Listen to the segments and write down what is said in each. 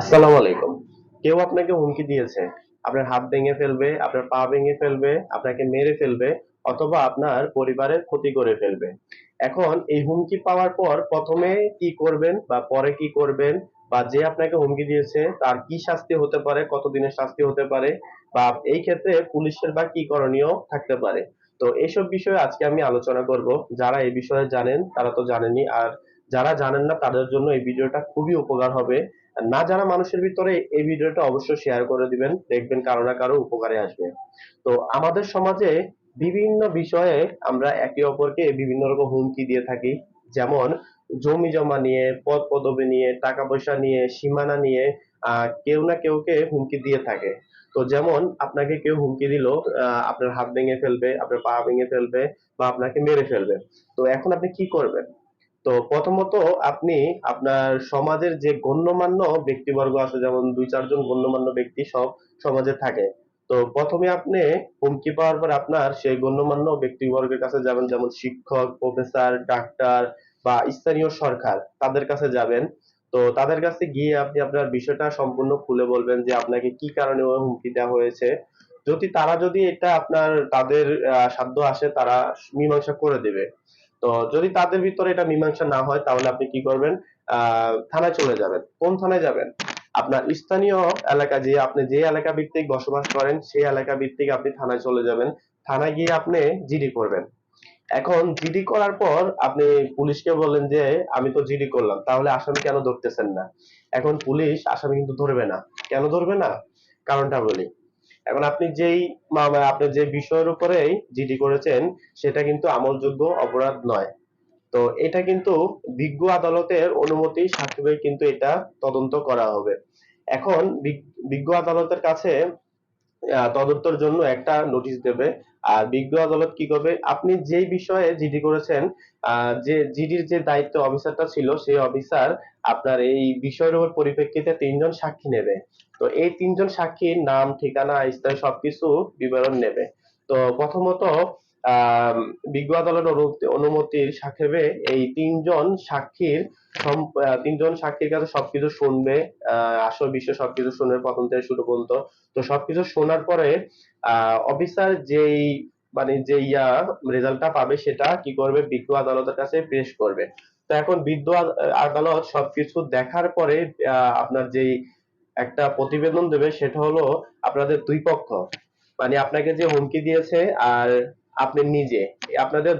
আসসালামু আলাইকুম। কেউ আপনাকে হুমকি দিয়েছে, আপনার হাত ভেঙে ফেলবে, আপনার পা ভেঙে ফেলবে, আপনাকে মেরে ফেলবে, অথবা আপনার পরিবারের ক্ষতি করে ফেলবে। এখন এই হুমকি পাওয়ার পর প্রথমে কি করবেন বা পরে কি করবেন বা যে আপনাকে হুমকি দিয়েছে, তার কি শাস্তি হতে পারে, কতদিনের শাস্তি হতে পারে, বা এই ক্ষেত্রে পুলিশের বা কি করণীয় থাকতে পারে। তো এইসব বিষয়ে আজকে আমি আলোচনা করব। যারা এই বিষয়ে জানেন, তারা তো জানেনই, আর যারা জানেন না, তাদের জন্য এই ভিডিওটা খুবই উপকার হবে। না জানা মানুষের ভিতরে এই ভিডিওটা অবশ্যই শেয়ার করে দিবেন। দেখবেন কারও না কারও উপকারে আসবে। তো আমাদের সমাজে বিভিন্ন বিষয়ে আমরা একে অপরকে বিভিন্ন রকম হুমকি দিয়ে থাকি। যেমন জমি জমা নিয়ে, পদ পদবি নিয়ে, টাকা পয়সা নিয়ে, সীমানা নিয়ে কেউ না কেউকে হুমকি দিয়ে থাকে। তো যেমন আপনাকে কেউ হুমকি দিল আপনার হাত ভেঙে ফেলবে, আপনার পা ভেঙে ফেলবে বা আপনাকে মেরে ফেলবে। তো এখন আপনি কি করবেন? তো প্রথমত আপনি আপনার সমাজের যে গণ্যমান্য ব্যক্তিবর্গ আছে, যেমন দুই চারজন গণ্যমান্য ব্যক্তি সব সমাজে থাকে। তো প্রথমে আপনি হুমকি পাওয়ার পর আপনার সেই গণ্যমান্য ব্যক্তিবর্গের কাছে যাবেন, যেমন শিক্ষক প্রফেসর ডাক্তার বা স্থানীয় সরকার, তাদের কাছে যাবেন। তো তাদের কাছে গিয়ে আপনি আপনার বিষয়টা সম্পূর্ণ খুলে বলবেন যে আপনাকে কি কারণে হুমকি দেওয়া হয়েছে। যদি তারা যদি এটা আপনার তাদের সাধ্য আসে তারা মীমাংসা করে দেবে। তো যদি তাদের ভিতরে এটা মীমাংসা না হয়, তাহলে আপনি কি করবেন? থানায় চলে যাবেন। কোন থানায় যাবেন? আপনার স্থানীয় এলাকা যে আপনি যে এলাকা ভিত্তিক বসবাস করেন, সেই এলাকা ভিত্তিক আপনি থানায় চলে যাবেন। থানায় গিয়ে আপনি জিডি করবেন। এখন জিডি করার পর আপনি পুলিশকে বললেন যে, আমি তো জিডি করলাম, তাহলে আসামি কেন ধরতেছেন না? এখন পুলিশ আসামি কিন্তু ধরবে না। কেন ধরবে না? কারণটা বলি। এখন আপনি যেই আপনি যে বিষয়ের উপরেই জিডি করেছেন, সেটা কিন্তু আমলযোগ্য অপরাধ নয়। তো এটা কিন্তু বিজ্ঞ আদালতের অনুমতি সাপেক্ষে কিন্তু এটা তদন্ত করা হবে। এখন বিজ্ঞ আদালতের কাছে তদন্তের জন্য একটা নোটিশ দেবে। আর বিজ্ঞ আদালত কি করবে? আপনি যেই বিষয়ে জিডি করেছেন যে জিডির যে দায়িত্ব অফিসারটা ছিল, সেই অফিসার আপনার এই বিষয়ের উপর পরিপ্রেক্ষিতে তিনজন সাক্ষী নেবে। তো এই তিনজন সাক্ষীর নাম, ঠিকানা, স্থায়ী সবকিছু বিবরণ নেবে। তো প্রথমত বিজ্ঞ আদালত অনুমতি- অনুমতির সাপেক্ষে এই তিনজন সাক্ষীর তিনজন সাক্ষীর কাছে সবকিছু শুনবে আসল বিষয় সবকিছু শুনবে প্রথম থেকে শুরু পর্যন্ত। তো সবকিছু শোনার পরে অফিসার যেই মানে যে ইয়া রেজাল্টটা পাবে সেটা কি করবে? বিজ্ঞ আদালতের কাছে পেশ করবে। তো এখন বিজ্ঞ আদ- আদালত সবকিছু দেখার পরে আপনার যেই একটা প্রতিবেদন দেবে সেটা হলো আপনাদের দুই পক্ষ। মানে আপনাকে যে হুমকি দিয়েছে আর আপনি নিজে। আপনাদের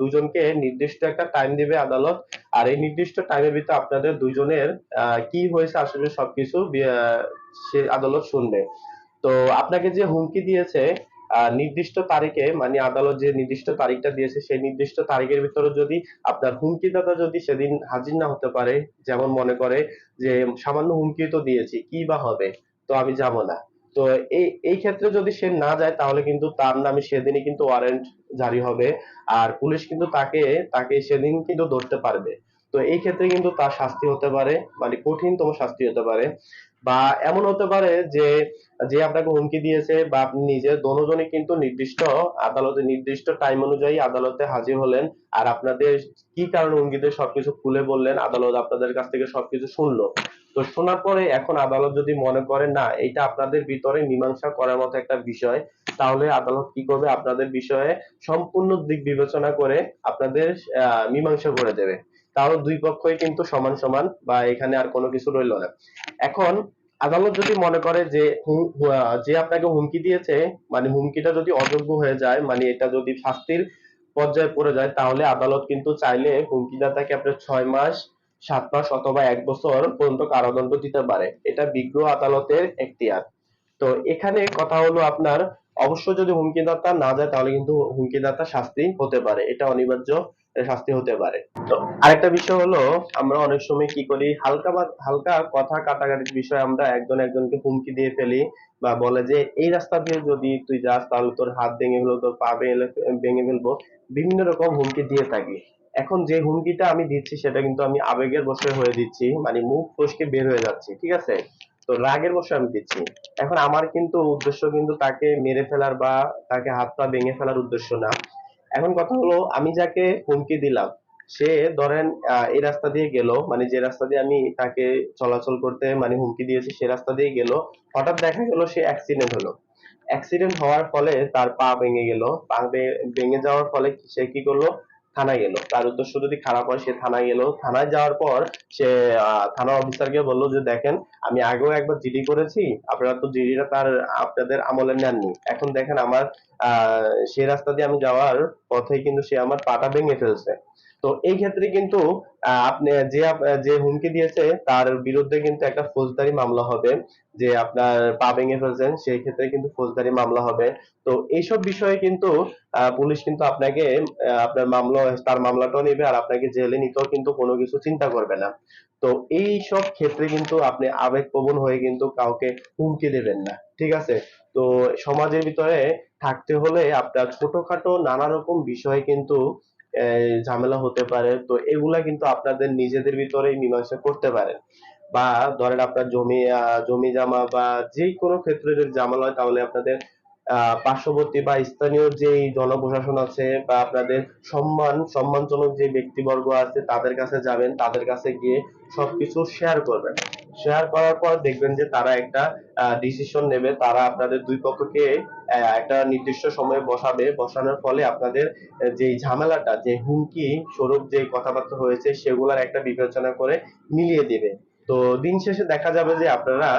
দুজনকে নির্দিষ্ট একটা টাইম দিবে আদালত। আর এই নির্দিষ্ট টাইমের ভিতরে আপনাদের দুজনের কি হয়েছে আসলে সবকিছু সে আদালত শুনবে। তো আপনাকে যে হুমকি দিয়েছে নির্দিষ্ট তারিখে মানে আদালত যে নির্দিষ্ট তারিখটা দিয়েছে, সেই নির্দিষ্ট তারিখের ভিতরে যদি আপনার হুমকিদাতা যদি সেদিন হাজির না হতে পারে, যেমন মনে করে যে সামান্য হুমকি তো দিয়েছি, কি বা হবে? তো আমি যাব না। তো এই এই ক্ষেত্রে যদি সে না যায়, তাহলে কিন্তু তার নামে সেদিনই কিন্তু ওয়ারেন্ট জারি হবে। আর পুলিশ কিন্তু তাকে তাকে সেদিন কিন্তু ধরতে পারবে। তো এই ক্ষেত্রে কিন্তু তার শাস্তি হতে পারে মানে কঠিনতম শাস্তি হতে পারে। বা এমন হতে পারে যে যে আপনাকে হুমকি দিয়েছে বা আপনি নিজে দোনোজনই কিন্তু নির্দিষ্ট আদালতে, নির্দিষ্ট টাইম অনুযায়ী আদালতে হাজির হলেন আর আপনাদের কি কারণে হুমকি দিয়ে সবকিছু খুলে বললেন, আদালত আপনাদের কাছ থেকে সবকিছু শুনলো। তো শোনার পরে এখন আদালত যদি মনে করে, না এটা আপনাদের ভিতরে মীমাংসা করার মতো একটা বিষয়, তাহলে আদালত কি করবে? আপনাদের বিষয়ে সম্পূর্ণ দিক বিবেচনা করে আপনাদের মীমাংসা করে দেবে। তাহলে দুই পক্ষই কিন্তু সমান সমান বা এখানে আর কোনো কিছু রইল না। এখন আদালত যদি মনে করে যে যে আপনাকে হুমকি দিয়েছে মানে হুমকিটা যদি অযোগ্য হয়ে যায় মানে এটা যদি শাস্তির পর্যায়ে পড়ে যায়, তাহলে আদালত কিন্তু চাইলে হুমকিদাতাকে আপনার ছয় মাস, সাত মাস অথবা এক বছর পর্যন্ত কারাদণ্ড দিতে পারে। এটা বিজ্ঞ আদালতের এখতিয়ার। তো এখানে কথা হলো আপনার, অবশ্য যদি হুমকিদাতা না যায় তাহলে কিন্তু হুমকিদাতা শাস্তি হতে পারে। এটা অনিবার্য শাস্তি হতে পারে। তো আরেকটা বিষয় হলো, আমরা অনেক সময় কি করি, হালকা বা, হালকা কথা কাটাকাটির বিষয়ে আমরা একজন একজনকে হুমকি দিয়ে ফেলি বা বলে যে, এই রাস্তা দিয়ে যদি তুই যাস, তাহলে তোর হাত ভেঙে ফেলব, তোর পা ভেঙে ফেলব। বিভিন্ন রকম হুমকি দিয়ে থাকি। এখন যে হুমকিটা আমি দিচ্ছি, সেটা কিন্তু আমি আবেগের বশে হয়ে দিচ্ছি মানে মুখ ফসকে বের হয়ে যাচ্ছি, ঠিক আছে? তো রাগের বশে আমি দিচ্ছি। এখন আমার কিন্তু উদ্দেশ্য কিন্তু তাকে মেরে ফেলার বা তাকে হাত পা ভেঙে ফেলার উদ্দেশ্য না। এখন কথা হলো আমি যাকে হুমকি দিলাম সে ধরেন আহ, এই রাস্তা দিয়ে গেল মানে যে রাস্তা দিয়ে আমি তাকে চলাচল করতে মানে হুমকি দিয়েছি সে রাস্তা দিয়ে গেল হঠাৎ দেখা গেল সে অ্যাক্সিডেন্ট হলো। অ্যাক্সিডেন্ট হওয়ার ফলে তার পা ভেঙে গেল পা ভেঙে যাওয়ার ফলে সে কি করল? থানায় গেল তার উদ্দেশ্য যদি খারাপ হয়, সে থানায় গেল থানায় যাওয়ার পর সে থানা অফিসারকে বলল যে, দেখেন, আমি আগেও একবার জিডি করেছি। আপনারা তো জিডিটা তার, আপনাদের আমলে নেননি। এখন দেখেন আমার সেই রাস্তা দিয়ে আমি যাওয়ার পথে কিন্তু সে আমার পাটা ভেঙে ফেলছে। তো এই ক্ষেত্রে কিন্তু আপনি যে যে হুমকি দিয়েছে, তার বিরুদ্ধে কিন্তু একটা ফৌজদারি মামলা হবে, যে আপনার পা ফেলছেন, সেই ক্ষেত্রে কিন্তু ফৌজদারি মামলা হবে। তো এইসব বিষয়ে কিন্তু পুলিশ কিন্তু আপনাকে আপনার মামলা, তার মামলাটাও নেবে আর আপনাকে জেলে নিতেও কিন্তু কোনো কিছু চিন্তা করবে না। তো এই সব ক্ষেত্রে কিন্তু আপনি আবেগপ্রবণ হয়ে কিন্তু কাউকে হুমকি দেবেন না, ঠিক আছে? তো সমাজের ভিতরে থাকতে হলে আপনার ছোটখাটো নানা রকম বিষয় কিন্তু ঝামেলা হতে পারে। তো এগুলা কিন্তু আপনাদের নিজেদের ভিতরেই মীমাংসা করতে পারেন। বা ধরেন আপনার জমি জমি জমা বা যে কোনো ক্ষেত্রে যদি ঝামেলা হয়, তাহলে আপনাদের পার্শ্ববর্তী বা স্থানীয় যে জনপ্রশাসন আছে বা আপনাদের সম্মান, সম্মানজনক যে ব্যক্তিবর্গ আছে, তাদের কাছে যাবেন, তাদের কাছে গিয়ে সবকিছু শেয়ার করবেন। শেয়ার করার পর দেখবেন যে তারা একটা ডিসিশন নেবে। তারা আপনাদের দুই পক্ষকে একটা নির্দিষ্ট সময়ে বসাবে। বসানোর ফলে আপনাদের যে ঝামেলাটা, যে হুমকি স্বরূপ যে কথাবার্তা হয়েছে, সেগুলার একটা বিবেচনা করে মিলিয়ে দেবে। তো দিন শেষে দেখা যাবে যে আপনারা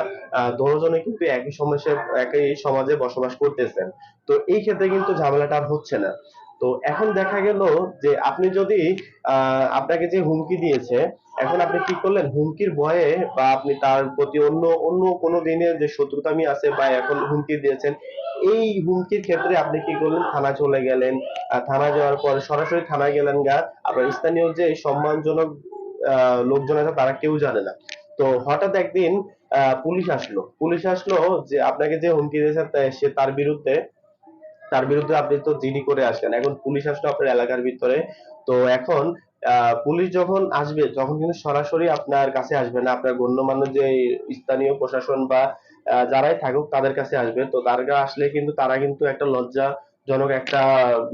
দুজনে কিন্তু একই সমস্যা একই সমাজে বসবাস করতেছেন। তো এই ক্ষেত্রে কিন্তু ঝামেলাটা আর হচ্ছে না। তো এখন দেখা গেল যে আপনি যদি আহ, আপনাকে যে হুমকি দিয়েছে এখন আপনি কি করলেন? হুমকির ভয়ে বা আপনি তার প্রতি অন্য অন্য কোনো দিনের যে শত্রুতামি আছে বা এখন হুমকি দিয়েছেন এই হুমকির ক্ষেত্রে আপনি কি করলেন? থানা চলে গেলেন থানা যাওয়ার পর সরাসরি থানায় গেলেন গা। আপনার স্থানীয় যে সম্মানজনক লোকজন আছে তারা কেউ জানে না। তো হঠাৎ একদিন পুলিশ আসলো। পুলিশ আসলো যে আপনাকে যে হুমকি দিয়েছে সে তার বিরুদ্ধে তার বিরুদ্ধে আপনি তো জিডি করে আসলেন। এখন পুলিশ আসলো আপনার এলাকার ভিতরে। তো এখন পুলিশ যখন আসবে, তখন কিন্তু সরাসরি আপনার কাছে আসবে না। আপনার গণ্যমান্য যে স্থানীয় প্রশাসন বা যারাই থাকুক তাদের কাছে আসবে। তো তার আসলে কিন্তু, তারা কিন্তু একটা লজ্জাজনক একটা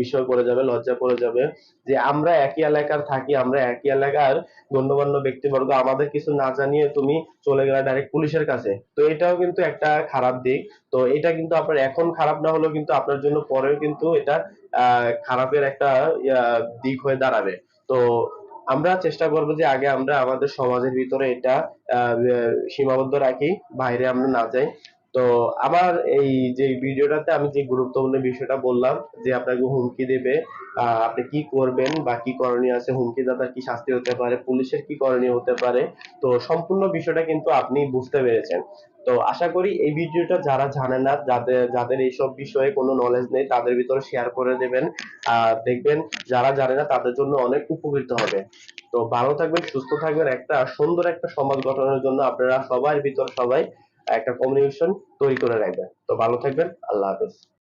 বিষয় পড়ে যাবে, লজ্জা পড়ে যাবে যে আমরা একই এলাকার থাকি, আমরা একই এলাকার গণ্যমান্য ব্যক্তিবর্গ, আমাদের কিছু না জানিয়ে তুমি চলে গেলে ডাইরেক্ট পুলিশের কাছে। তো এটাও কিন্তু একটা খারাপ দিক। তো এটা কিন্তু আপনার এখন খারাপ না হলেও কিন্তু আপনার জন্য পরেও কিন্তু এটা খারাপের একটা দিক হয়ে দাঁড়াবে। তো আমরা চেষ্টা করব যে আগে আমরা আমাদের সমাজের ভিতরে এটা সীমাবদ্ধ রাখি, বাইরে আমরা না যাই। তো আমার এই যে ভিডিওটাতে আমি যে গুরুত্বপূর্ণ বিষয়টা বললাম, যে আপনাকে হুমকি দেবে আপনি কি করবেন বা কি করণীয় আছে, হুমকিদাতার কি শাস্তি হতে পারে, পুলিশের কি করণীয় হতে পারে, তো সম্পূর্ণ বিষয়টা কিন্তু আপনি বুঝতে পেরেছেন। তো আশা করি এই ভিডিওটা যারা জানে না যাদের যাদের এইসব বিষয়ে কোনো নলেজ নেই, তাদের ভিতরে শেয়ার করে দেবেন। আর দেখবেন যারা জানে না, তাদের জন্য অনেক উপকৃত হবে। তো ভালো থাকবেন, সুস্থ থাকবেন। একটা সুন্দর একটা সমাজ গঠনের জন্য আপনারা সবার ভিতর সবাই একটা কমিউনিকেশন তৈরি করে রাখবেন। তো ভালো থাকবেন আল্লাহ হাফেজ।